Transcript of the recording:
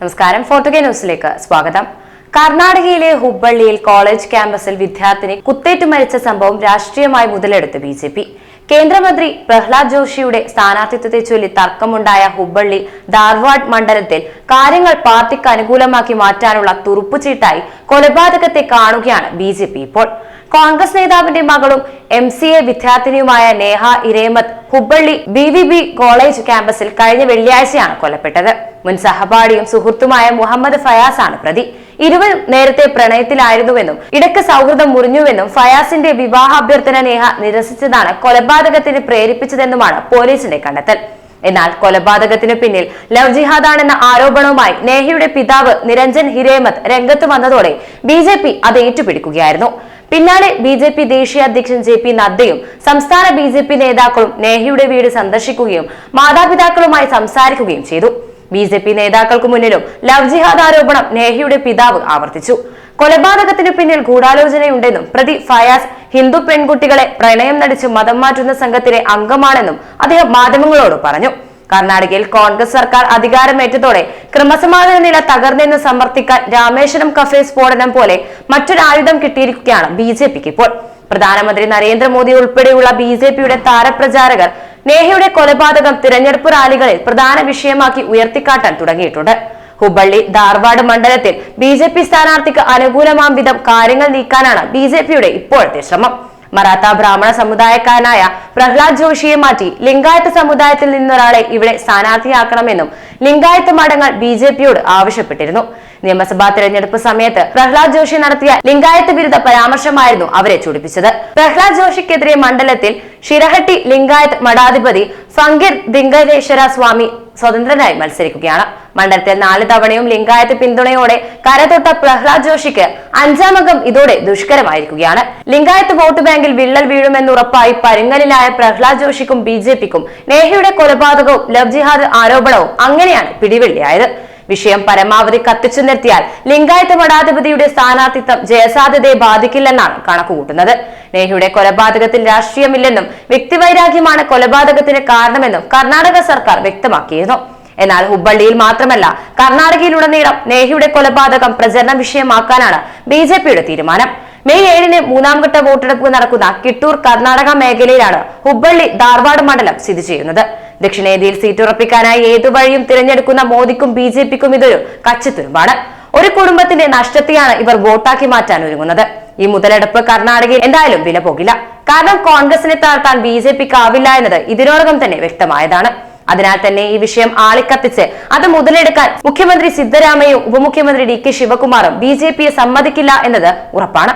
നമസ്കാരം. ഫോർട്ടുഗേ ന്യൂസിലേക്ക് സ്വാഗതം. കർണാടകയിലെ ഹുബ്ബള്ളിയിൽ കോളേജ് ക്യാമ്പസിൽ വിദ്യാർത്ഥിനി കുത്തേറ്റ് മരിച്ച സംഭവം രാഷ്ട്രീയമായി മുതലെടുത്ത് ബി ജെ പി. കേന്ദ്രമന്ത്രി പ്രഹ്ലാദ് ജോഷിയുടെ സ്ഥാനാർത്ഥിത്വത്തെ ചൊല്ലി തർക്കമുണ്ടായ ഹുബ്ബള്ളി ധാർവാഡ് മണ്ഡലത്തിൽ കാര്യങ്ങൾ പാർട്ടിക്ക് അനുകൂലമാക്കി മാറ്റാനുള്ള തുറുപ്പുചീട്ടായി കൊലപാതകത്തെ കാണുകയാണ് ബി ഇപ്പോൾ. കോൺഗ്രസ് നേതാവിന്റെ മകളും M C A വിദ്യാർത്ഥിനിയുമായ Neha Hiremath Hubballi B V B college ക്യാമ്പസിൽ കഴിഞ്ഞ വെള്ളിയാഴ്ചയാണ് കൊല്ലപ്പെട്ടത്. മുൻ സഹപാഠിയും സുഹൃത്തുമായ മുഹമ്മദ് ഫയാസ് ആണ് പ്രതി. ഇരുവരും നേരത്തെ പ്രണയത്തിലായിരുന്നുവെന്നും ഇടയ്ക്ക് സൗഹൃദം മുറിഞ്ഞുവെന്നും ഫയാസിന്റെ വിവാഹ അഭ്യർത്ഥന നേഹ നിരസിച്ചതാണ് കൊലപാതകത്തിന് പ്രേരിപ്പിച്ചതെന്നുമാണ് പോലീസിന്റെ കണ്ടെത്തൽ. എന്നാൽ കൊലപാതകത്തിന് പിന്നിൽ ലവ് ജിഹാദാണെന്ന ആരോപണവുമായി നേഹയുടെ പിതാവ് നിരഞ്ജൻ ഹിരേമത്ത് രംഗത്ത് വന്നതോടെ ബി ജെ പി അത് ഏറ്റുപിടിക്കുകയായിരുന്നു. പിന്നാലെ ബി ജെ പി ദേശീയ അധ്യക്ഷൻ ജെ പി നദ്ദയും സംസ്ഥാന ബി ജെ പി നേതാക്കളും നേഹയുടെ വീട് സന്ദർശിക്കുകയും മാതാപിതാക്കളുമായി സംസാരിക്കുകയും ചെയ്തു. ബി ജെ പി നേതാക്കൾക്ക് മുന്നിലും ലവ് ജിഹാദ് ആരോപണം നേഹയുടെ പിതാവ് ആവർത്തിച്ചു. കൊലപാതകത്തിന് പിന്നിൽ ഗൂഢാലോചനയുണ്ടെന്നും പ്രതി ഫയാസ് ഹിന്ദു പെൺകുട്ടികളെ പ്രണയം നടിച്ച് മതം മാറ്റുന്ന സംഘത്തിലെ അംഗമാണെന്നും അദ്ദേഹം മാധ്യമങ്ങളോട് പറഞ്ഞു. കർണാടകയിൽ കോൺഗ്രസ് സർക്കാർ അധികാരമേറ്റതോടെ ക്രമസമാധാന നില തകർന്നെന്ന് സമർത്ഥിക്കാൻ രാമേശ്വരം കഫേ സ്ഫോടനം പോലെ മറ്റൊരായുധം കിട്ടിയിരിക്കുകയാണ് ബി ജെ പിക്ക് ഇപ്പോൾ. പ്രധാനമന്ത്രി നരേന്ദ്രമോദി ഉൾപ്പെടെയുള്ള ബി ജെ പിയുടെ താരപ്രചാരകർ നേഹയുടെ കൊലപാതകം തിരഞ്ഞെടുപ്പ് റാലികളിൽ പ്രധാന വിഷയമാക്കി ഉയർത്തിക്കാട്ടാൻ തുടങ്ങിയിട്ടുണ്ട്. ഹുബള്ളി ധാർവാഡ് മണ്ഡലത്തിൽ ബി ജെ പി സ്ഥാനാർത്ഥിക്ക് അനുകൂലമാം വിധം കാര്യങ്ങൾ നീക്കാനാണ് ബി ജെ പിയുടെ ഇപ്പോഴത്തെ ശ്രമം. മറാത്ത ബ്രാഹ്മണ സമുദായക്കാരനായ പ്രഹ്ലാദ് ജോഷിയെ മാറ്റി ലിംഗായത്ത് സമുദായത്തിൽ നിന്നൊരാളെ ഇവിടെ സ്ഥാനാർത്ഥിയാക്കണമെന്നും ലിംഗായത്ത് മഠങ്ങൾ ബി ജെ പിയോട് ആവശ്യപ്പെട്ടിരുന്നു. നിയമസഭാ തെരഞ്ഞെടുപ്പ് സമയത്ത് പ്രഹ്ലാദ് ജോഷി നടത്തിയ ലിംഗായത്ത് വിരുദ്ധ പരാമർശമായിരുന്നു അവരെ ചൂടിപ്പിച്ചത്. പ്രഹ്ലാദ് ജോഷിക്കെതിരെ മണ്ഡലത്തിൽ ശിരഹട്ടി ലിംഗായത്ത് മഠാധിപതി ഫങ്കിർ ദിങ്കരേശ്വര സ്വാമി സ്വതന്ത്രനായി മത്സരിക്കുകയാണ്. മണ്ഡലത്തിൽ നാല് തവണയും ലിംഗായത്ത് പിന്തുണയോടെ കരതൊട്ട പ്രഹ്ലാദ് ജോഷിക്ക് അഞ്ചാമകം ഇതോടെ ദുഷ്കരമായിരിക്കുകയാണ്. ലിംഗായത്ത് വോട്ട് ബാങ്കിൽ വിള്ളൽ വീഴുമെന്ന് ഉറപ്പായി പരുങ്ങലിലായ പ്രഹ്ലാദ് ജോഷിക്കും ബി ജെ പിക്കും നേഹയുടെ കൊലപാതകവും ലവ് ജിഹാദ് ആരോപണവും അങ്ങനെയാണ് പിടിവെള്ളിയായത്. വിഷയം പരമാവധി കത്തിച്ചു നിർത്തിയാൽ ലിംഗായത്ത് മഠാധിപതിയുടെ സ്ഥാനാർത്ഥിത്വം ജയസാധ്യതയെ ബാധിക്കില്ലെന്നാണ് കണക്കുകൂട്ടുന്നത്. നേഹയുടെ കൊലപാതകത്തിൽ രാഷ്ട്രീയമില്ലെന്നും വ്യക്തിവൈരാഗ്യമാണ് കൊലപാതകത്തിന് കാരണമെന്നും കർണാടക സർക്കാർ വ്യക്തമാക്കിയിരുന്നു. എന്നാൽ ഹുബ്ബള്ളിയിൽ മാത്രമല്ല കർണാടകയിലുടനീളം നേഹിയുടെ കൊലപാതകം പ്രചരണ വിഷയമാക്കാനാണ് ബി ജെ പിയുടെ തീരുമാനം. മെയ് ഏഴിന് മൂന്നാം ഘട്ട വോട്ടെടുപ്പ് നടക്കുന്ന കിട്ടൂർ കർണാടക മേഖലയിലാണ് ഹുബ്ബള്ളി ധാർവാഡ് മണ്ഡലം സ്ഥിതി ചെയ്യുന്നത്. ദക്ഷിണേന്ത്യയിൽ സീറ്റ് ഉറപ്പിക്കാനായി ഏതു വഴിയും തിരഞ്ഞെടുക്കുന്ന മോദിക്കും ബി ജെ പിക്കും ഇതൊരു കച്ചിത്തുരുമ്പാണ്. ഒരു കുടുംബത്തിന്റെ നഷ്ടത്തെയാണ് ഇവർ വോട്ടാക്കി മാറ്റാൻ ഒരുങ്ങുന്നത്. ഈ മുതലെടുപ്പ് കർണാടകയിൽ എന്തായാലും വില പോകില്ല കാരണം കോൺഗ്രസിനെ താഴ്ത്താൻ ബി ജെ പിക്ക് ആവില്ല എന്നത് ഇതിനോടകം തന്നെ വ്യക്തമായതാണ്. അതിനാൽ തന്നെ ഈ വിഷയം ആളിക്കത്തിച്ച് അത് മുതലെടുക്കാൻ മുഖ്യമന്ത്രി സിദ്ധരാമയ്യയും ഉപമുഖ്യമന്ത്രി ഡി കെ ശിവകുമാറും ബി സമ്മതിക്കില്ല എന്നത് ഉറപ്പാണ്.